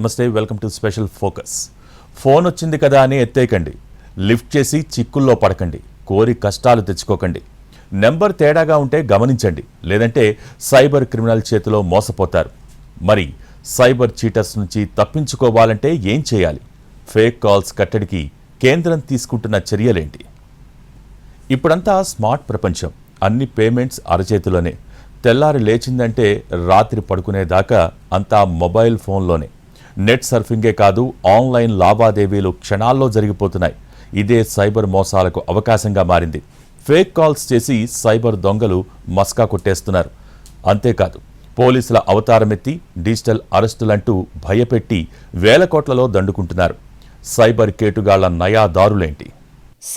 నమస్తే welcome to special focus. Phone వచ్చింది కదా అని ఎత్తేయకండి. లిఫ్ట్ చేసి చిక్కుల్లో పడకండి. కోరి కష్టాలు తెచ్చుకోకండి. నెంబర్ తేడాగా ఉంటే గమనించండి. లేదంటే సైబర్ క్రిమినల్ చేతిలో మోసపోతారు. మరి సైబర్ చీటర్స్ నుంచి తప్పించుకోవాలంటే ఏం చేయాలి? ఫేక్ కాల్స్ కట్టడికి కేంద్రం తీసుకుంటున్న చర్యలేంటి? ఇప్పుడంతా స్మార్ట్ ప్రపంచం. అన్ని పేమెంట్స్ అరచేతిలోనే. తెల్లారి లేచిందంటే రాత్రి పడుకునేదాకా అంతా మొబైల్ ఫోన్లోనే. నెట్ సర్ఫింగే కాదు ఆన్లైన్ లావాదేవీలు క్షణాల్లో జరిగిపోతున్నాయి. ఇదే సైబర్ మోసాలకు అవకాశంగా మారింది. ఫేక్ కాల్స్ చేసి సైబర్ దొంగలు మస్కా కొట్టేస్తున్నారు. అంతేకాదు పోలీసుల అవతారమెత్తి డిజిటల్ అరెస్టులంటూ భయపెట్టి వేల కోట్లలో దండుకుంటున్నారు. సైబర్ కేటుగాళ్ళ నయా దారులేంటి?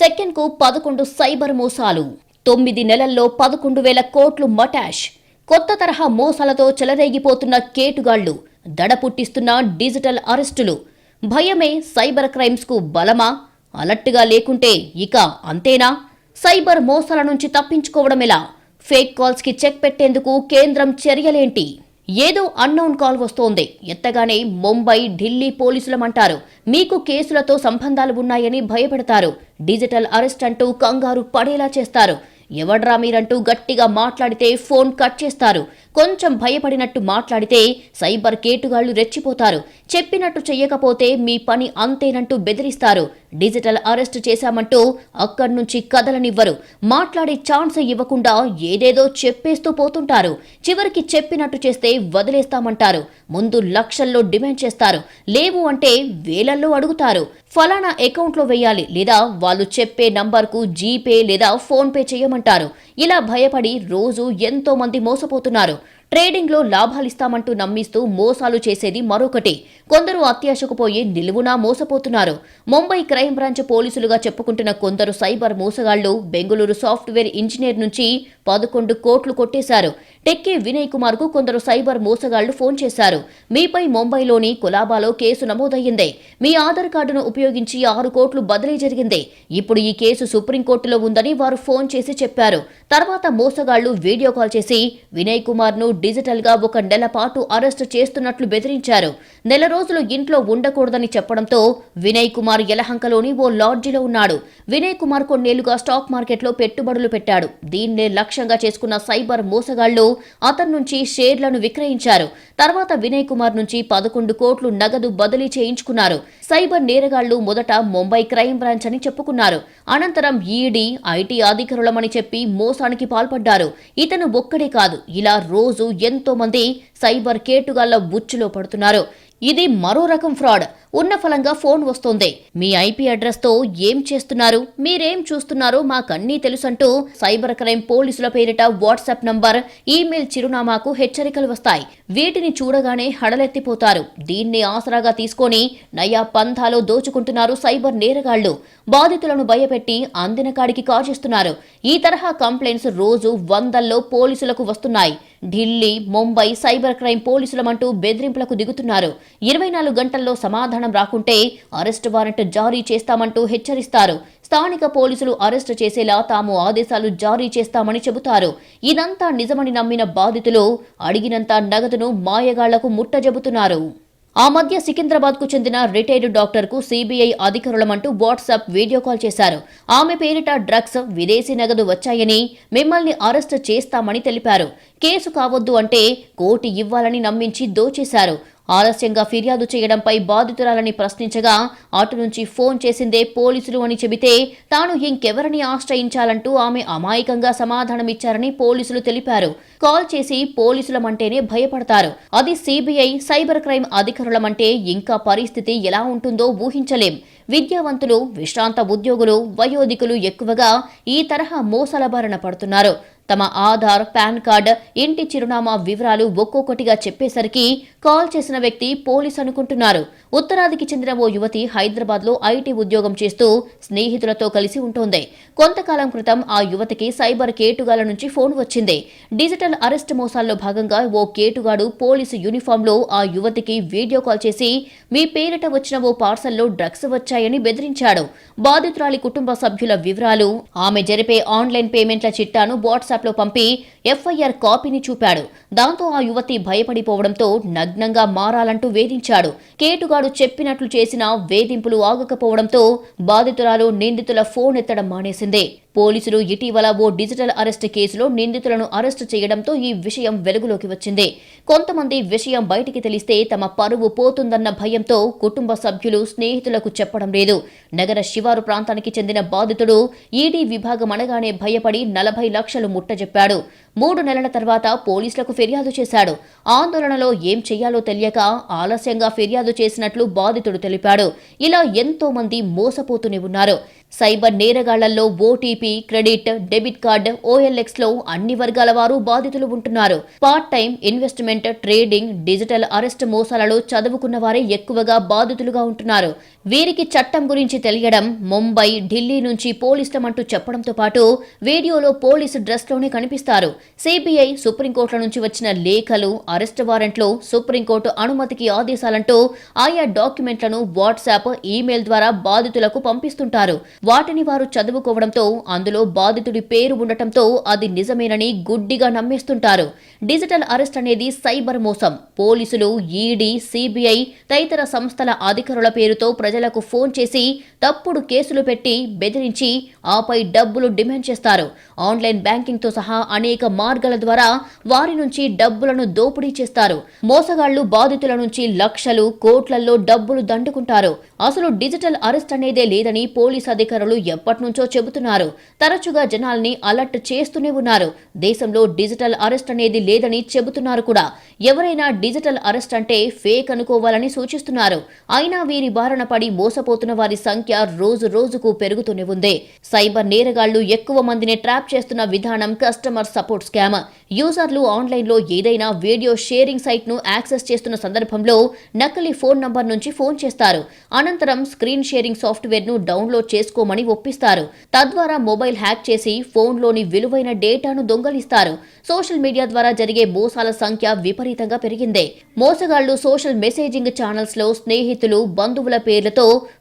సెకండ్కు పదకొండు సైబర్ మోసాలు తొమ్మిది నెలల్లో పదకొండు వేల కోట్లు మటాష్. కొత్త తరహా మోసాలతో చెలరేగిపోతున్న కేటుగాళ్ళు దడ పుట్టిస్తున్న డిజిటల్ అరెస్టులు. భయమే సైబర్ క్రైమ్స్కు బలమా? అలర్ట్గా లేకుంటే ఇక అంతేనా? సైబర్ మోసాల నుంచి తప్పించుకోవడమెలా ఫేక్ కాల్స్కి చెక్ పెట్టేందుకు కేంద్రం చర్యలేంటి? ఏదో అన్నౌన్ కాల్ వస్తోంది. ఎత్తగానే ముంబై ఢిల్లీ పోలీసులమంటారు. మీకు కేసులతో సంబంధాలు ఉన్నాయని భయపెడతారు. డిజిటల్ అరెస్ట్ అంటూ కంగారు పడేలా చేస్తారు. ఎవడ్రా మీరంటూ గట్టిగా మాట్లాడితే ఫోన్ కట్ చేస్తారు. కొంచెం భయపడినట్టు మాట్లాడితే సైబర్ కేటుగాళ్ళు రెచ్చిపోతారు. చెప్పినట్టు చెయ్యకపోతే మీ పని అంతేనంటూ బెదిరిస్తారు. డిజిటల్ అరెస్ట్ చేశామంటూ అక్కడి నుంచి కదలనివ్వరు. మాట్లాడే ఛాన్స్ ఇవ్వకుండా ఏదేదో చెప్పేస్తూ పోతుంటారు. చివరికి చెప్పినట్టు చేస్తే వదిలేస్తామంటారు. ముందు లక్షల్లో డిమాండ్ చేస్తారు. లేవు అంటే వేలల్లో అడుగుతారు. ఫలానా అకౌంట్లో వేయాలి లేదా వాళ్ళు చెప్పే నంబర్కు జీపే లేదా ఫోన్పే చేయమంటారు. ఇలా భయపడి రోజు ఎంతో మంది మోసపోతున్నారు. ట్రేడింగ్లో లాభాలిస్తామంటూ నమ్మిస్తూ మోసాలు చేసేది మరొకటి. కొందరు అత్యాశకు పోయి నిలువునా మోసపోతున్నారు. ముంబై క్రైమ్ బ్రాంచ్ పోలీసులుగా చెప్పుకుంటున్న కొందరు సైబర్ మోసగాళ్ళు బెంగళూరు సాఫ్ట్వేర్ ఇంజనీర్ నుంచి పదకొండు కోట్లు కొట్టేశారు. టెక్కే వినయ్ కుమార్కు కొందరు సైబర్ మోసగాళ్ళు ఫోన్ చేశారు. మీపై ముంబైలోని కులాబాలో కేసు నమోదయ్యింది. మీ ఆధార్ కార్డును ఉపయోగించి ఆరు కోట్లు బదిలీ జరిగింది. ఇప్పుడు ఈ కేసు సుప్రీంకోర్టులో ఉందని వారు ఫోన్ చేసి చెప్పారు. తర్వాత మోసగాళ్ళు వీడియో కాల్ చేసి వినయ్ కుమార్ను డిజిటల్గా ఒక నెల పాటు అరెస్ట్ చేస్తున్నట్లు బెదిరించారు. నెల రోజులు ఇంట్లో ఉండకూడదని చెప్పడంతో వినయ్ కుమార్ యలహంకలోని ఓ లాడ్జిలో ఉన్నాడు. వినయ్ కుమార్ కొన్నేళ్ళుగా స్టాక్ మార్కెట్లో పెట్టుబడులు పెట్టాడు. దీన్నే లక్ష్యంగా చేసుకున్న సైబర్ మోసగాళ్ళు అతని నుంచి షేర్లను విక్రయించారు. తర్వాత వినయ్ కుమార్ నుంచి పదకొండు కోట్లు నగదు బదిలీ చేయించుకున్నారు. సైబర్ నేరగాళ్ళు మొదట ముంబై క్రైమ్ బ్రాంచ్ అని చెప్పుకున్నారు. అనంతరం ఈడీ ఐటీ అధికారులమని చెప్పి మోసానికి పాల్పడ్డారు. ఇతను ఒక్కడే కాదు ఇలా రోజు ఎంతో మంది సైబర్ కేటుగాళ్ళ ఉచ్చులో పడుతున్నారు. ఇది మరో రకం ఫ్రాడ్. ఉన్న ఫలంగా ఫోన్ వస్తోంది. మీ ఐపీ అడ్రస్తో ఏం చేస్తున్నారు? మీరేం చూస్తున్నారో మాకన్నీ తెలుసంటూ సైబర్ క్రైమ్ పోలీసుల పేరిట వాట్సాప్ నంబర్ ఈమెయిల్ చిరునామాకు హెచ్చరికలు వస్తాయి. వీటిని చూడగానే హడలెత్తిపోతారు. దీన్ని ఆసరాగా తీసుకొని నయా పంథాలో దోచుకుంటున్నారు సైబర్ నేరగాళ్ళు. బాధితులను భయపెట్టి అందిన కాడికి కాజేస్తున్నారు. ఈ తరహా కంప్లైంట్స్ రోజు వందల్లో పోలీసులకు వస్తున్నాయి. ఢిల్లీ ముంబై సైబర్ క్రైమ్ పోలీసులమంటూ బెదిరింపులకు దిగుతున్నారు. ఇరవై నాలుగు గంటల్లో సమాధానం రాకుంటే అరెస్ట్ వారెంట్ జారీ చేస్తామంటూ హెచ్చరిస్తారు. స్థానిక పోలీసులు అరెస్ట్ చేసేలా తాము ఆదేశాలు జారీ చేస్తామని చెబుతారు. ఇదంతా నిజమని నమ్మిన బాధితులు అడిగినంత నగదును మాయగాళ్ళకు ముట్టజెబుతున్నారు. ఆ మధ్య సికింద్రాబాద్కు చెందిన రిటైర్డ్ డాక్టర్కు సిబిఐ అధికారులమంటూ వాట్సాప్ వీడియో కాల్ చేశారు. ఆమె పేరిట డ్రగ్స్ విదేశీ నగదు వచ్చాయని మిమ్మల్ని అరెస్ట్ చేస్తామని తెలిపారు. కేసు కావద్దు అంటే కోటి ఇవ్వాలని నమ్మించి దోచేశారు. ఆలస్యంగా ఫిర్యాదు చేయడంపై బాధితురాలని ప్రశ్నించగా అటు నుంచి ఫోన్ చేసిందే పోలీసులు అని చెబితే తాను ఇంకెవరిని ఆశ్రయించాలంటూ ఆమె అమాయకంగా సమాధానమిచ్చారని పోలీసులు తెలిపారు. కాల్ చేసి పోలీసులమంటేనే భయపడతారు. అది సిబిఐ సైబర్ క్రైమ్ అధికారులమంటే ఇంకా పరిస్థితి ఎలా ఉంటుందో ఊహించలేం. విద్యావంతులు విశ్రాంత ఉద్యోగులు వయోధికులు ఎక్కువగా ఈ తరహా మోసాల బారిన పడుతున్నారు. తమ ఆధార్ పాన్ కార్డ్ ఇంటి చిరునామా వివరాలు ఒక్కొక్కటిగా చెప్పేసరికి కాల్ చేసిన వ్యక్తి పోలీస్ అనుకుంటున్నారు. ఉత్తరాదికి చెందిన ఓ యువతి హైదరాబాద్లో ఐటీ ఉద్యోగం చేస్తూ స్నేహితులతో కలిసి ఉంటోంది. కొంతకాలం క్రితం ఆ యువతికి సైబర్ కేటుగాల నుంచి ఫోన్ వచ్చింది. డిజిటల్ అరెస్ట్ మోసాల్లో భాగంగా ఓ కేటుగాడు పోలీసు యూనిఫామ్లో ఆ యువతికి వీడియో కాల్ చేసి మీ పేరిట వచ్చిన ఓ పార్సల్లో డ్రగ్స్ వచ్చాయని బెదిరించాడు. బాధితురాలి కుటుంబ సభ్యుల వివరాలు ఆమె జరిపే ఆన్లైన్ పేమెంట్ల చిట్టాను వాట్సాప్ వాట్సాప్లో పంపి ఎఫ్ఐఆర్ కాపీని చూపాడు. దాంతో ఆ యువతి భయపడిపోవడంతో నగ్నంగా మారాలంటూ వేధించాడు. కేటుగాడు చెప్పినట్లు చేసిన వేధింపులు ఆగకపోవడంతో బాధితురాలు నిందితుల ఫోన్ ఎత్తడం మానేసింది. పోలీసులు ఇటీవల ఓ డిజిటల్ అరెస్ట్ కేసులో నిందితులను అరెస్టు చేయడంతో ఈ విషయం వెలుగులోకి వచ్చింది. కొంతమంది విషయం బయటికి తెలిస్తే తమ పరువు పోతుందన్న భయంతో కుటుంబ సభ్యులు స్నేహితులకు చెప్పడం లేదు. నగర శివారు ప్రాంతానికి చెందిన బాధితుడు ఈడీ విభాగం అనగానే భయపడి నలభై లక్షలు ముట్టజెప్పాడు. మూడు నెలల తర్వాత పోలీసులకు ఫిర్యాదు చేశాడు. ఆందోళనలో ఏం చెయ్యాలో తెలియక ఆలస్యంగా ఫిర్యాదు చేసినట్లు బాధితుడు తెలిపాడు. ఇలా ఎంతో మంది మోసపోతూనే ఉన్నారు. సైబర్ నేరగాళ్ళలో ఓటీపీ క్రెడిట్ డెబిట్ కార్డ్ ఓఎల్ఎక్స్లో అన్ని వర్గాల వారు బాధితులు ఉంటున్నారు. Part time investment trading digital arrest మోసాలలో చదువుకున్న వారే ఎక్కువగా బాధితులుగా ఉంటున్నారు. వీరికి చట్టం గురించి తెలియడం ముంబై ఢిల్లీ నుంచి పోలీసులమంటూ చెప్పడంతో పాటు వీడియోలో పోలీసు డ్రెస్లోనే కనిపిస్తారు. సిబిఐ సుప్రీంకోర్టుల నుంచి వచ్చిన లేఖలు అరెస్ట్ వారెంట్లు సుప్రీంకోర్టు అనుమతికి ఆదేశాలంటూ ఆయా డాక్యుమెంట్లను వాట్సాప్ ఈమెయిల్ ద్వారా బాధితులకు పంపిస్తుంటారు. వాటిని వారు చదువుకోవడంతో అందులో బాధితుడి పేరు ఉండటంతో అది నిజమేనని గుడ్డిగా నమ్మేస్తుంటారు. డిజిటల్ అరెస్ట్ అనేది సైబర్ మోసం. పోలీసులు ఈడీ సిబిఐ తదితర సంస్థల అధికారుల పేరుతో ప్రజలకు ఫోన్ చేసి తప్పుడు కేసులు పెట్టి బెదిరించి ఆపై డబ్బులు డిమాండ్ చేస్తారు. ఆన్లైన్ బ్యాంకింగ్తో సహా అనేక మార్గాల ద్వారా వారి నుంచి డబ్బులను దోపిడీ చేస్తారు. మోసగాళ్ళు బాధితుల నుంచి లక్షలు కోట్లల్లో డబ్బులు దండుకుంటారు. అసలు డిజిటల్ అరెస్ట్ అనేదే లేదని పోలీస్ అధికారులు ఎప్పటినుంచో చెబుతున్నారు. తరచుగా జనాల్ని అలర్ట్ చేస్తూనే ఉన్నారు. దేశంలో డిజిటల్ అరెస్ట్ అనేది లేదని చెబుతున్నారు కూడా. ఎవరైనా డిజిటల్ అరెస్ట్ అంటే ఫేక్ అనుకోవాలని సూచిస్తున్నారు. అయినా వీరి బారిన పడి మోసపోతున్న వారి సంఖ్య రోజు రోజుకు పెరుగుతూనే ఉంది. సైబర్ నేరగాళ్ళు ఎక్కువ మందిని ట్రాప్ చేస్తున్న విధానం కస్టమర్ సపోర్ట్ స్కామ్. యూజర్లు ఆన్లైన్లో ఏదైనా వీడియో షేరింగ్ సైట్ను యాక్సెస్ చేస్తున్న సందర్భంలో నకిలీ ఫోన్ నంబర్ నుంచి ఫోన్ చేస్తారు. అనంతరం స్క్రీన్ షేరింగ్ సాఫ్ట్వేర్ను డౌన్లోడ్ చేసుకోమని ఒప్పిస్తారు. తద్వారా మొబైల్ హ్యాక్ చేసి ఫోన్లోని విలువైన డేటాను దొంగలిస్తారు. సోషల్ మీడియా ద్వారా జరిగే మోసాల సంఖ్య విపరీతంగా పెరిగింది. మోసగాళ్ళు సోషల్ మెసేజింగ్ ఛానల్స్లో స్నేహితులు బంధువుల పేర్లతో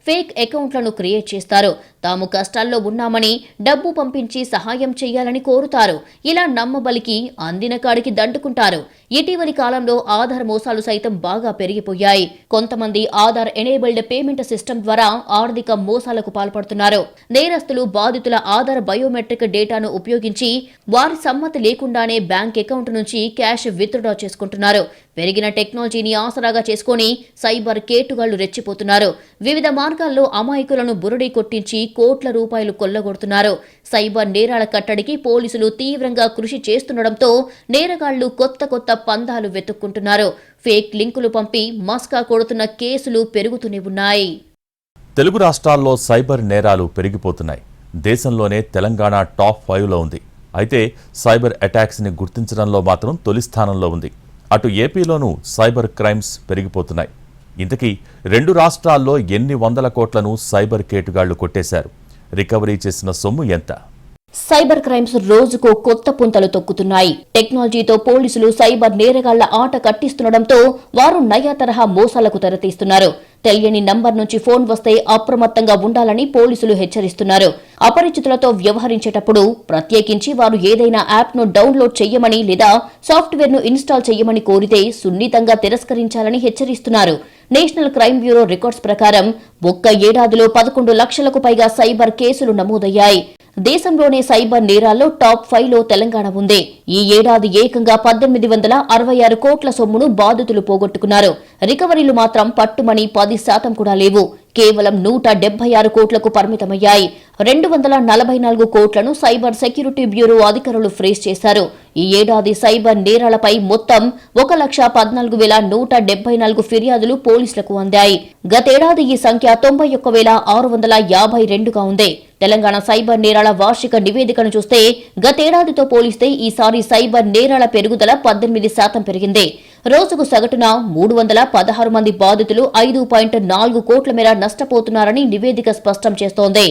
ఫేక్ అకౌంట్లను క్రియేట్ చేస్తారు. తాము కష్టాల్లో ఉన్నామని డబ్బు పంపించి సహాయం చేయాలని కోరుతారు. ఇలా నమ్మబలికి అందిన కాడికి దండుకుంటారు. ఇటీవలి కాలంలో ఆధార్ మోసాలు సైతం బాగా పెరిగిపోయాయి. కొంతమంది ఆధార్ ఎనేబుల్డ్ పేమెంట్ సిస్టమ్ ద్వారా ఆర్థిక మోసాలకు పాల్పడుతున్నారు. నేరస్తులు బాధితుల ఆధార్ బయోమెట్రిక్ డేటాను ఉపయోగించి వారి సమ్మతి లేకుండానే బ్యాంక్ అకౌంట్ నుంచి క్యాష్ విత్డ్రా చేసుకుంటున్నారు. పెరిగిన టెక్నాలజీని ఆసరాగా చేసుకొని సైబర్ కేటుగాళ్ళు రెచ్చిపోతున్నారు. వివిధ మార్గాల్లో అమాయకులను బురడి కొట్టించి కోట్ల రూపాయలు కొల్లగొడుతున్నారు. సైబర్ నేరాల కట్టడికి పోలీసులు తీవ్రంగా కృషి చేస్తుండటంతో నేరగాళ్ళు కొత్త కొత్త పందాలు వెతుక్కుంటున్నారు. ఫేక్ లింకులు పంపి మస్కా కొడుతున్న కేసులు పెరుగుతూనే ఉన్నాయి. తెలుగు రాష్ట్రాల్లో సైబర్ నేరాలు పెరిగిపోతున్నాయి. దేశంలోనే తెలంగాణ టాప్ ఫైవ్లో ఉంది. అయితే సైబర్ అటాక్స్ని గుర్తించడంలో మాత్రం తొలి స్థానంలో ఉంది. అటు ఏపీలోనూ సైబర్ క్రైమ్స్ పెరిగిపోతున్నాయి. ఇంతకీ రెండు రాష్ట్రాల్లో ఎన్ని వందల కోట్లను సైబర్ కేటుగాళ్ళు కొట్టేశారు? రికవరీ చేసిన సొమ్ము ఎంత? సైబర్ క్రైమ్స్ రోజుకు కొత్త పుంతలు తొక్కుతున్నాయి. టెక్నాలజీతో పోలీసులు సైబర్ నేరగాళ్ళ ఆట కట్టిస్తుండటంతో వారు నయా తరహా మోసాలకు తెరతీస్తున్నారు. తెలియని నంబర్ నుంచి ఫోన్ వస్తే అప్రమత్తంగా ఉండాలని పోలీసులు హెచ్చరిస్తున్నారు. అపరిచితులతో వ్యవహరించేటప్పుడు ప్రత్యేకించి వారు ఏదైనా యాప్ను డౌన్లోడ్ చేయమని లేదా సాఫ్ట్వేర్ను ఇన్స్టాల్ చేయమని కోరితే సున్నితంగా తిరస్కరించాలని హెచ్చరిస్తున్నారు. నేషనల్ క్రైమ్ బ్యూరో రికార్డ్స్ ప్రకారం ఒక్క ఏడాదిలో పదకొండు లక్షలకు పైగా సైబర్ కేసులు నమోదయ్యాయి. దేశంలోనే సైబర్ నేరాల్లో టాప్ ఫైవ్లో తెలంగాణ ఉంది. ఈ ఏడాది ఏకంగా పద్దెనిమిది వందల అరవై ఆరు కోట్ల సొమ్మును బాధితులు పోగొట్టుకున్నారు. రికవరీలు మాత్రం పట్టుమని పది శాతం కూడా లేవు. కేవలం నూట డెబ్బై ఆరు కోట్లకు పరిమితమయ్యాయి. రెండు వందల నలభై నాలుగు కోట్లను సైబర్ సెక్యూరిటీ బ్యూరో అధికారులు ఫ్రీజ్ చేశారు. ఈ ఏడాది సైబర్ నేరాలపై మొత్తం ఒక లక్ష పద్నాలుగు వేల నూట డెబ్బై నాలుగు ఫిర్యాదులు పోలీసులకు అందాయి. గతేడాది ఈ సంఖ్య తొంభై ఒక్క వేల ఆరు వందల యాభై రెండుగా ఉంది. తెలంగాణ సైబర్ నేరాల వార్షిక నివేదికను చూస్తే గతేడాదితో పోలిస్తే ఈసారి సైబర్ నేరాల పెరుగుదల పద్దెనిమిది శాతం పెరిగింది. రోజుకు సగటున మూడు వందల పదహారు మంది బాధితులు ఐదు పాయింట్ నాలుగు కోట్ల మేర నష్టపోతున్నారని నివేదిక స్పష్టం చేస్తోంది.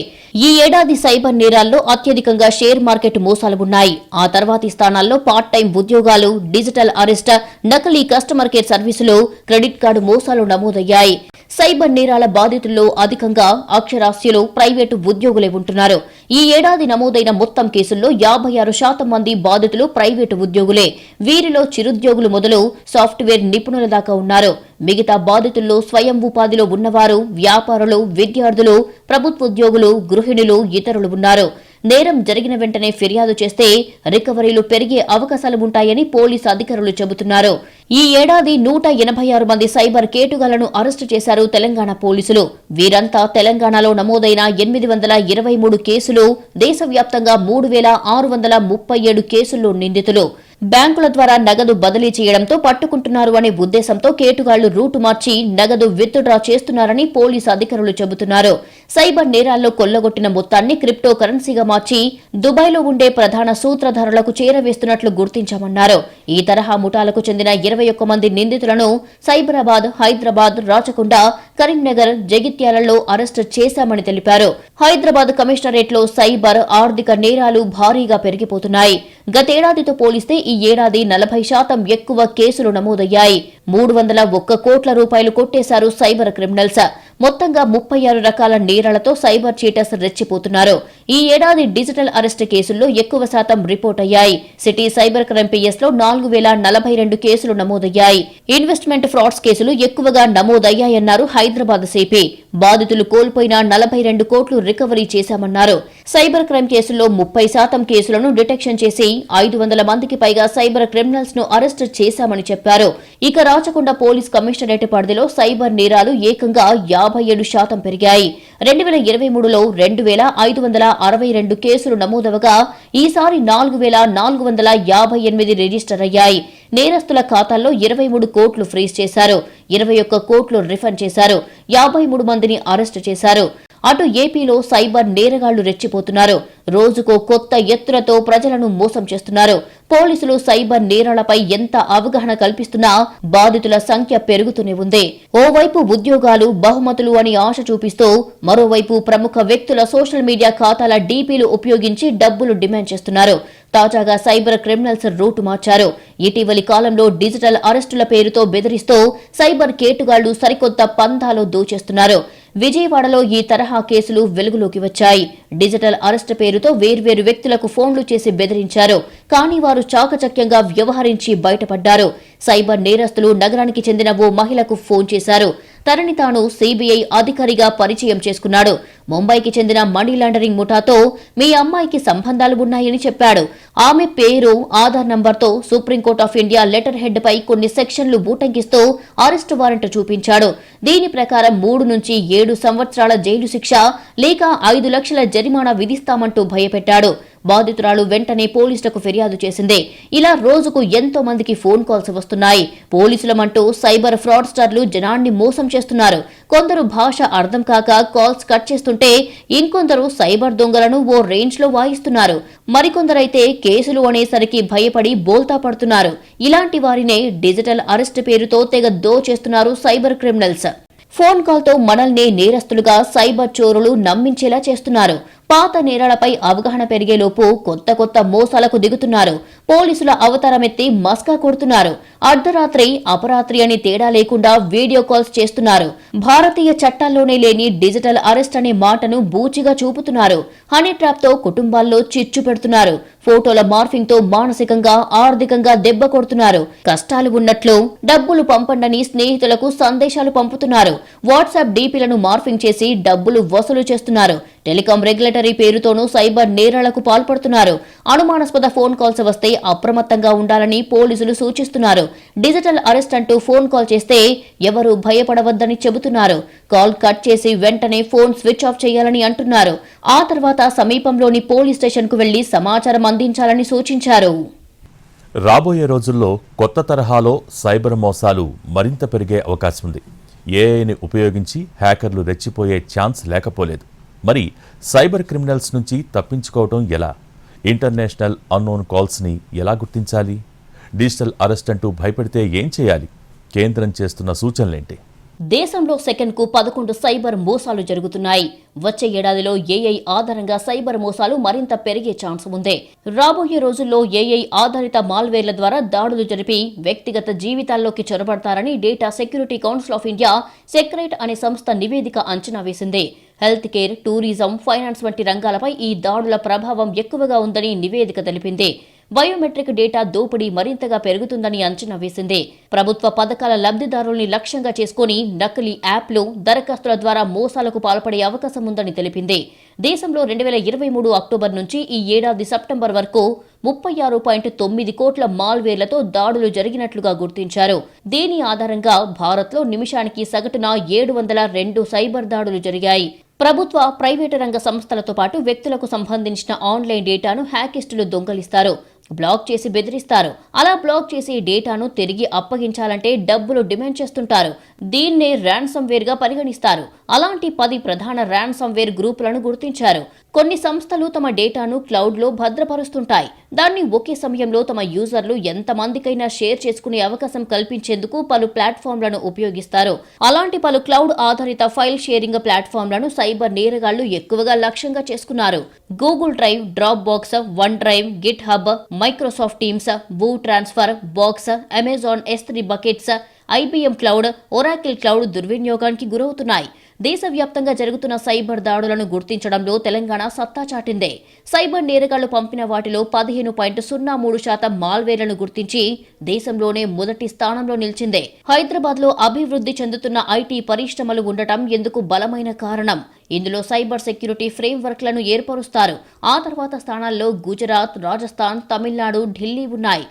ఈ ఏడాది సైబర్ నేరాల్లో అత్యధికంగా షేర్ మార్కెట్ మోసాలు ఉన్నాయి ఆ తర్వాతి స్థానాల్లో పార్ట్ టైం ఉద్యోగాలు డిజిటల్ అరెస్ట్ నకిలీ కస్టమర్ కేర్ సర్వీసులు క్రెడిట్ కార్డు మోసాలు నమోదయ్యాయి. సైబర్ నేరాల బాధితుల్లో అధికంగా అక్షరాస్యులు ప్రైవేటు ఉద్యోగులే ఉంటున్నారు. ఈ ఏడాది నమోదైన మొత్తం కేసుల్లో యాభై ఆరు శాతం మంది బాధితులు ప్రైవేటు ఉద్యోగులే. వీరిలో చిరుద్యోగులు మొదలు సాఫ్ట్వేర్ నిపుణుల దాకా ఉన్నారు. మిగతా బాధితుల్లో స్వయం ఉపాధిలో ఉన్నవారు వ్యాపారులు విద్యార్థులు ప్రభుత్వ ఉద్యోగులు గృహిణులు ఇతరులు ఉన్నారు. నేరం జరిగిన వెంటనే ఫిర్యాదు చేస్తే రికవరీలు పెరిగే అవకాశాలు ఉంటాయని పోలీసు అధికారులు చెబుతున్నారు. ఈ ఏడాది నూట ఎనభై ఆరు మంది సైబర్ కేటుగాలను అరెస్టు చేశారు తెలంగాణ పోలీసులు. వీరంతా తెలంగాణలో నమోదైన ఎనిమిది వందల ఇరవై మూడు కేసులు దేశవ్యాప్తంగా మూడు వేల ఆరు వందల ముప్పై ఏడు కేసుల్లో నిందితులు. బ్యాంకుల ద్వారా నగదు బదిలీ చేయడంతో పట్టుకుంటున్నారు అనే ఉద్దేశంతో కేటుగాళ్ళు రూటు మార్చి నగదు విత్డ్రా చేస్తున్నారని పోలీసు అధికారులు చెబుతున్నారు. సైబర్ నేరాల్లో కొల్లగొట్టిన మొత్తాన్ని క్రిప్టో కరెన్సీగా మార్చి దుబాయ్లో ఉండే ప్రధాన సూత్రధారులకు చేరవేస్తున్నట్లు గుర్తించామన్నారు. ఈ తరహా ముఠాలకు చెందిన ఇరవై ఒక్క మంది నిందితులను సైబరాబాద్ హైదరాబాద్ రాచకొండ కరీంనగర్ జగిత్యాలలో అరెస్టు చేశామని తెలిపారు. హైదరాబాద్ కమిషనరేట్లో సైబర్ ఆర్థిక నేరాలు భారీగా పెరిగిపోతున్నాయి. గతేడాదితో పోలిస్తే ఈ ఏడాది నలభై శాతం ఎక్కువ కేసులు నమోదయ్యాయి. మూడు వందల ఒక్క కోట్ల రూపాయలు కొట్టేశారు సైబర్ క్రిమినల్స్. మొత్తంగా ముప్పై ఆరు రకాల నేరాలతో సైబర్ చీటర్స్ రెచ్చిపోతున్నారు. ఈ ఏడాది డిజిటల్ అరెస్ట్ కేసుల్లో ఎక్కువ శాతం రిపోర్ట్ అయ్యాయి. సిటీ సైబర్ క్రైమ్ పిఎస్లో నాలుగు వేల నలభై రెండు కేసులు నమోదయ్యాయి. ఇన్వెస్ట్మెంట్ ఫ్రాడ్స్ కేసులు ఎక్కువగా నమోదయ్యాయన్నారు హైదరాబాద్ సిపి. బాధితులు కోల్పోయిన నలభై రెండు కోట్లు రికవరీ చేశామన్నారు. సైబర్ క్రైమ్ కేసుల్లో ముప్పై శాతం కేసులను డిటెక్షన్ చేసి ఐదు వందల మందికి పైగా సైబర్ క్రిమినల్స్ను అరెస్ట్ చేశామని చెప్పారు. ఇక రాచకొండ పోలీస్ కమిషనరేట్ పరిధిలో సైబర్ నేరాలు ఏకంగా యాభై ఏడు శాతం పెరిగాయి. రెండు వేల ఇరవై మూడులో రెండు వేల ఐదు వందల అరవై రెండు కేసులు నమోదవగా ఈసారి నాలుగు వేల నాలుగు వందల యాభై ఎనిమిది రిజిస్టర్ అయ్యాయి. నేరస్తుల ఖాతాల్లో ఇరవై మూడు కోట్లు ఫ్రీజ్ చేశారు. ఇరవై ఒక్క కోట్లు రిఫండ్ చేశారు. యాభై మూడు మందిని అరెస్టు చేశారు. అటు ఏపీలో సైబర్ నేరగాళ్ళు రెచ్చిపోతున్నారు. రోజుకో కొత్త ఎత్తులతో ప్రజలను మోసం చేస్తున్నారు. పోలీసులు సైబర్ నేరాలపై ఎంత అవగాహన కల్పిస్తున్నా బాధితుల సంఖ్య పెరుగుతూనే ఉంది. ఓవైపు ఉద్యోగాలు బహుమతులు అని ఆశ చూపిస్తూ మరోవైపు ప్రముఖ వ్యక్తుల సోషల్ మీడియా ఖాతాల డీపీలు ఉపయోగించి డబ్బులు డిమాండ్ చేస్తున్నారు. తాజాగా సైబర్ క్రిమినల్స్ రూటు మార్చారు. ఇటీవలి కాలంలో డిజిటల్ అరెస్టుల పేరుతో బెదిరిస్తూ సైబర్ కేటుగాళ్ళు సరికొత్త పంధాలో దోచేస్తున్నారు. విజయవాడలో ఈ తరహా కేసులు వెలుగులోకి వచ్చాయి. డిజిటల్ అరెస్ట్ పేరుతో వేర్వేరు వ్యక్తులకు ఫోన్లు చేసి బెదిరించారు. కానీ వారు చాకచక్యంగా వ్యవహరించి బయటపడ్డారు. సైబర్ నేరస్తులు నగరానికి చెందిన ఓ మహిళకు ఫోన్ చేశారు. తనని తాను సీబీఐ అధికారిగా పరిచయం చేసుకున్నాడు. ముంబైకి చెందిన మనీ లాండరింగ్ ముఠాతో మీ అమ్మాయికి సంబంధాలు ఉన్నాయని చెప్పాడు. ఆమె పేరు ఆధార్ నంబర్తో supreme court of India letter head పై కొన్ని సెక్షన్లు ఊటంకిస్తూ అరెస్టు వారెంట్ చూపించాడు. దీని ప్రకారం మూడు నుంచి ఏడు సంవత్సరాల జైలు శిక్ష లేక ఐదు లక్షల జరిమానా విధిస్తామంటూ భయపెట్టాడు. బాధితురాలు వెంటనే పోలీసులకు ఫిర్యాదు చేసింది. ఇలా రోజుకు ఎంతో మందికి ఫోన్ కాల్స్ వస్తున్నాయి. పోలీసులమంటూ సైబర్ ఫ్రాడ్స్టర్లు జనాన్ని మోసం చేస్తున్నారు. కొందరు భాష అర్థం కాక కాల్స్ కట్ చేస్తుంటే ఇంకొందరు సైబర్ దొంగలను ఓ రేంజ్లో వాయిస్తున్నారు. మరికొందరైతే కేసులు అనేసరికి భయపడి బోల్తా పడుతున్నారు. ఇలాంటి వారినే డిజిటల్ అరెస్ట్ పేరుతో తెగ దోచేస్తున్నారు సైబర్ క్రిమినల్స్. ఫోన్ కాల్తో మనల్నే నేరస్తులుగా సైబర్ చోరులు నమ్మించేలా చేస్తున్నారు. పాత నేరాలపై అవగాహన పెరిగేలోపు కొత్త కొత్త మోసాలకు దిగుతున్నారు. పోలీసుల అవతారమెత్తి మస్కా కొడుతున్నారు. అర్ధరాత్రి అపరాత్రి అని తేడా లేకుండా వీడియో కాల్స్ చేస్తున్నారు. భారతీయ చట్టాల్లోనే లేని డిజిటల్ అరెస్ట్ అనే మాటను బూచిగా చూపుతున్నారు. హనీ ట్రాప్తో కుటుంబాల్లో చిచ్చు పెడుతున్నారు. ఫోటోల మార్ఫింగ్తో మానసికంగా ఆర్థికంగా దెబ్బ కొడుతున్నారు. కష్టాలు ఉన్నట్లు డబ్బులు పంపండని స్నేహితులకు సందేశాలు పంపుతున్నారు. వాట్సాప్ డీపీలను మార్ఫింగ్ చేసి డబ్బులు వసూలు చేస్తున్నారు. టెలికాం రెగ్యులేటరీ పేరుతోనూ సైబర్ నేరాలకు పాల్పడుతున్నారు. అనుమానాస్పద ఫోన్ కాల్స్ వస్తే అప్రమత్తంగా ఉండాలని పోలీసులు సూచిస్తున్నారు. డిజిటల్ అరెస్ట్ అంటూ ఫోన్ కాల్ చేస్తే ఎవరూ భయపడవద్దని చెబుతున్నారు. కాల్ కట్ చేసి వెంటనే ఫోన్ స్విచ్ ఆఫ్ చేయాలని అంటున్నారు. ఆ తర్వాత సమీపంలోని పోలీస్ స్టేషన్కు వెళ్ళి సమాచారం అందించాలని సూచించారు. రాబోయే రోజుల్లో కొత్త తరహాలో సైబర్ మోసాలు మరింత పెరిగే అవకాశం ఉంది ఏఐని ఉపయోగించి హ్యాకర్లు రెచ్చిపోయే ఛాన్స్ లేకపోలేదు. మరి సైబర్ క్రిమినల్స్ నుంచి తప్పించుకోవటం ఎలా? ఇంటర్నేషనల్ అన్నోన్ కాల్స్ని ఎలా గుర్తించాలి? డిజిటల్ అరెస్ట్ అంటూ భయపడితే ఏం చేయాలి? కేంద్రం చేస్తున్న సూచనలేంటి? దేశంలో సెకండ్కు పదకొండు సైబర్ మోసాలు జరుగుతున్నాయి. వచ్చే ఏడాదిలో ఏఐ ఆధారంగా సైబర్ మోసాలు మరింత పెరిగే ఛాన్స్ ఉంది. రాబోయే రోజుల్లో ఏఐ ఆధారిత మాల్వేర్ల ద్వారా దాడులు జరిపి వ్యక్తిగత జీవితాల్లోకి చొరబడతారని data security council of India Seqrite అనే సంస్థ నివేదిక అంచనా వేసింది. హెల్త్ కేర్ టూరిజం ఫైనాన్స్ వంటి రంగాలపై ఈ దాడుల ప్రభావం ఎక్కువగా ఉందని నివేదిక తెలిపింది. బయోమెట్రిక్ డేటా దోపిడీ మరింతగా పెరుగుతుందని అంచనా వేసింది. ప్రభుత్వ పథకాల లబ్ధిదారుల్ని లక్ష్యంగా చేసుకుని నకిలీ యాప్లు దరఖాస్తుల ద్వారా మోసాలకు పాల్పడే అవకాశం ఉందని తెలిపింది. దేశంలో రెండు వేల ఇరవై మూడు అక్టోబర్ నుంచి ఈ ఏడాది సెప్టెంబర్ వరకు ముప్పై ఆరు పాయింట్ తొమ్మిది కోట్ల మాల్వేర్లతో దాడులు జరిగినట్లుగా గుర్తించారు. దీని ఆధారంగా భారత్లో నిమిషానికి సగటున ఏడు వందల రెండు సైబర్ దాడులు జరిగాయి. ప్రభుత్వ ప్రైవేటు రంగ సంస్థలతో పాటు వ్యక్తులకు సంబంధించిన ఆన్లైన్ డేటాను హ్యాకిస్టులు దొంగలిస్తారు. బ్లాక్ చేసి బెదిరిస్తారు. అలా బ్లాక్ చేసి డేటాను తిరిగి అప్పగించాలంటే డబ్బులు డిమాండ్ చేస్తుంటారు. దీన్నే ర్యాన్సమ్ వేర్గా పరిగణిస్తారు. అలాంటి పది ప్రధాన ర్యాన్సమ్వేర్ గ్రూపులను గుర్తించారు. కొన్ని సంస్థలు తమ డేటాను క్లౌడ్లో భద్రపరుస్తుంటాయి. దాన్ని ఒకే సమయంలో తమ యూజర్లు ఎంతమందికైనా షేర్ చేసుకునే అవకాశం కల్పించేందుకు పలు ప్లాట్ఫామ్లను ఉపయోగిస్తారు. అలాంటి పలు క్లౌడ్ ఆధారిత ఫైల్ షేరింగ్ ప్లాట్ఫామ్లను సైబర్ నేరగాళ్ళు ఎక్కువగా లక్ష్యంగా చేసుకున్నారు. Google drive drop box one drive git hub Microsoft teams బూ transfer box Amazon S three buckets IBM cloud Oracle cloud దుర్వినియోగానికి గురవుతున్నాయి. దేశవ్యాప్తంగా జరుగుతున్న సైబర్ దాడులను గుర్తించడంలో తెలంగాణ సత్తా చాటిందే. సైబర్ నేరగాళ్ళు పంపిన వాటిలో పదిహేను పాయింట్ సున్నా మూడు శాతం మాల్వేర్లను గుర్తించి దేశంలోనే మొదటి స్థానంలో నిలిచిందే. హైదరాబాద్లో అభివృద్ధి చెందుతున్న ఐటీ పరిశ్రమలు ఉండటం ఎందుకు బలమైన కారణం? ఇందులో సైబర్ సెక్యూరిటీ ఫ్రేమ్వర్క్లను ఏర్పరుస్తారు. ఆ తర్వాత స్థానాల్లో గుజరాత్ రాజస్థాన్ తమిళనాడు ఢిల్లీ ఉన్నాయి.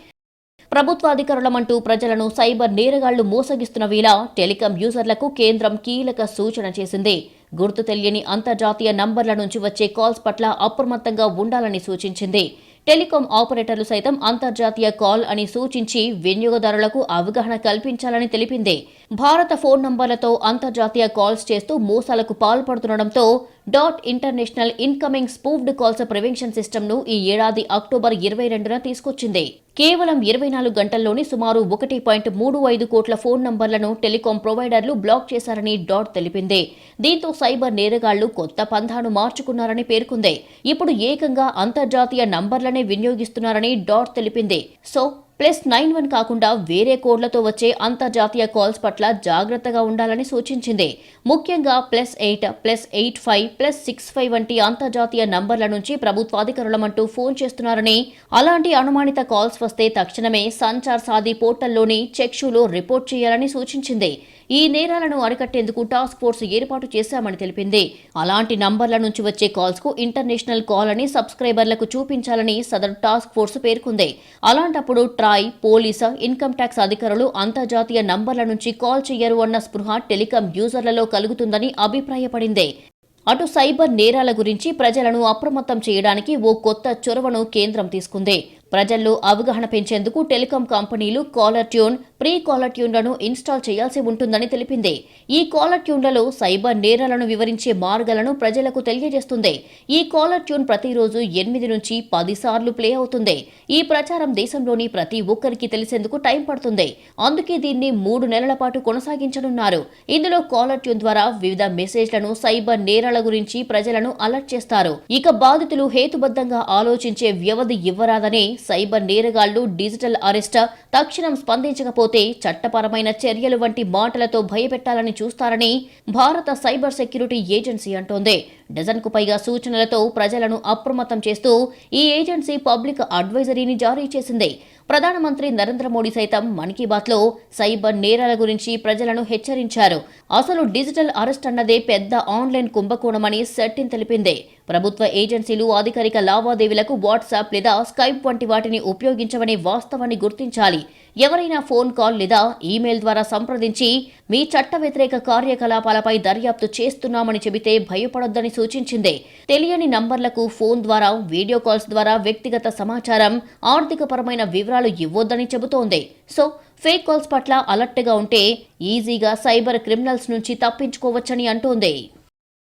ప్రభుత్వాధికారులమంటూ ప్రజలను సైబర్ నేరగాళ్ళు మోసగిస్తున్న వేళ టెలికాం యూజర్లకు కేంద్రం కీలక సూచన చేసింది. గుర్తు తెలియని అంతర్జాతీయ నంబర్ల నుంచి వచ్చే కాల్స్ పట్ల అప్రమత్తంగా ఉండాలని సూచించింది. టెలికాం ఆపరేటర్లు సైతం అంతర్జాతీయ కాల్ అని సూచించి వినియోగదారులకు అవగాహన కల్పించాలని తెలిపింది. భారత ఫోన్ నంబర్లతో అంతర్జాతీయ కాల్స్ చేస్తూ మోసాలకు పాల్పడుతుండటంతో DoT international incoming spoofed calls prevention సిస్టమ్ను ఈ ఏడాది అక్టోబర్ ఇరవై రెండున తీసుకొచ్చింది. కేవలం ఇరవై నాలుగు గంటల్లోనే సుమారు ఒకటి పాయింట్ మూడు ఐదు కోట్ల ఫోన్ నంబర్లను టెలికాం ప్రొవైడర్లు బ్లాక్ చేశారని డాట్ తెలిపింది. దీంతో సైబర్ నేరగాళ్ళు కొత్త పంథాను మార్చుకున్నారని పేర్కొంది. ఇప్పుడు ఏకంగా అంతర్జాతీయ నంబర్లనే వినియోగిస్తున్నారని డాట్ తెలిపింది. సో ప్లస్ నైన్ వన్ కాకుండా వేరే కోడ్లతో వచ్చే అంతర్జాతీయ కాల్స్ పట్ల జాగ్రత్తగా ఉండాలని సూచించింది. ముఖ్యంగా plus eight plus eight five plus six five వంటి అంతర్జాతీయ నంబర్ల నుంచి ప్రభుత్వాధికారులమంటూ ఫోన్ చేస్తున్నారని అలాంటి అనుమానిత కాల్స్ వస్తే తక్షణమే సంచార్ సాది పోర్టల్లోని చెక్షులో రిపోర్ట్ చేయాలని సూచించింది. ఈ నేరాలను అరికట్టేందుకు టాస్క్ ఫోర్స్ ఏర్పాటు చేశామని తెలిపింది. అలాంటి నంబర్ల నుంచి వచ్చే కాల్స్కు ఇంటర్నేషనల్ కాల్ అని సబ్స్క్రైబర్లకు చూపించాలని సదరు టాస్క్ ఫోర్స్ పేర్కొంది. అలాంటప్పుడు ట్రాయ్ పోలీసు ఇన్కమ్ ట్యాక్స్ అధికారులు అంతర్జాతీయ నంబర్ల నుంచి కాల్ చేయరు అన్న స్పృహ టెలికాం యూజర్లలో కలుగుతుందని అభిప్రాయపడింది. అటు సైబర్ నేరాల గురించి ప్రజలను అప్రమత్తం చేయడానికి ఓ కొత్త చొరవను కేంద్రం తీసుకుంది. ప్రజల్లో అవగాహన పెంచేందుకు టెలికాం కంపెనీలు కాలర్ ట్యూన్ ప్రీ కాలర్ ట్యూన్లను ఇన్స్టాల్ చేయాల్సి ఉంటుందని తెలిపింది. ఈ కాలర్ ట్యూన్లలో సైబర్ నేరాలను వివరించే మార్గాలను ప్రజలకు తెలియజేస్తుంది. ఈ కాలర్ ట్యూన్ ప్రతిరోజు ఎనిమిది నుంచి పది సార్లు ప్లే అవుతుంది. ఈ ప్రచారం దేశంలోని ప్రతి ఒక్కరికి తెలిసేందుకు టైం పడుతుంది. అందుకే దీన్ని మూడు నెలల పాటు కొనసాగించనున్నారు. ఇందులో కాలర్ ట్యూన్ ద్వారా వివిధ మెసేజ్లను సైబర్ నేరాల గురించి ప్రజలను అలర్ట్ చేస్తారు. ఇక బాధితులు హేతుబద్ధంగా ఆలోచించే వ్యవధి ఇవ్వరాదని సైబర్ నేరగాళ్ళు డిజిటల్ అరెస్ట్ తక్షణం స్పందించకపోతే చట్టపరమైన చర్యలు వంటి మాటలతో భయపెట్టాలని చూస్తారని భారత సైబర్ సెక్యూరిటీ ఏజెన్సీ అంటోంది. డజన్కు పైగా సూచనలతో ప్రజలను అప్రమత్తం చేస్తూ ఈ ఏజెన్సీ పబ్లిక్ అడ్వైజరీని జారీ చేసింది. ప్రధానమంత్రి నరేంద్ర మోడీ సైతం మన్ కీ బాత్లో సైబర్ నేరాల గురించి ప్రజలను హెచ్చరించారు. అసలు డిజిటల్ అరెస్ట్ అన్నదే పెద్ద ఆన్లైన్ కుంభకోణమని సెట్టిన్ తెలిపింది. ప్రభుత్వ ఏజెన్సీలు అధికారిక లావాదేవీలకు వాట్సాప్ లేదా స్కైప్ వంటి వాటిని ఉపయోగించవని వాస్తవాన్ని గుర్తించాలి. ఎవరైనా ఫోన్ కాల్ లేదా ఈమెయిల్ ద్వారా సంప్రదించి మీ చట్ట వ్యతిరేక కార్యకలాపాలపై దర్యాప్తు చేస్తున్నామని చెబితే భయపడొద్దని సూచించింది. తెలియని నంబర్లకు ఫోన్ ద్వారా వీడియో కాల్స్ ద్వారా వ్యక్తిగత సమాచారం ఆర్థికపరమైన వివరాలు ఇవ్వొద్దని చెబుతోంది. సో ఫేక్ కాల్స్ పట్ల అలర్ట్గా ఉంటే ఈజీగా సైబర్ క్రిమినల్స్ నుంచి తప్పించుకోవచ్చని అంటోంది.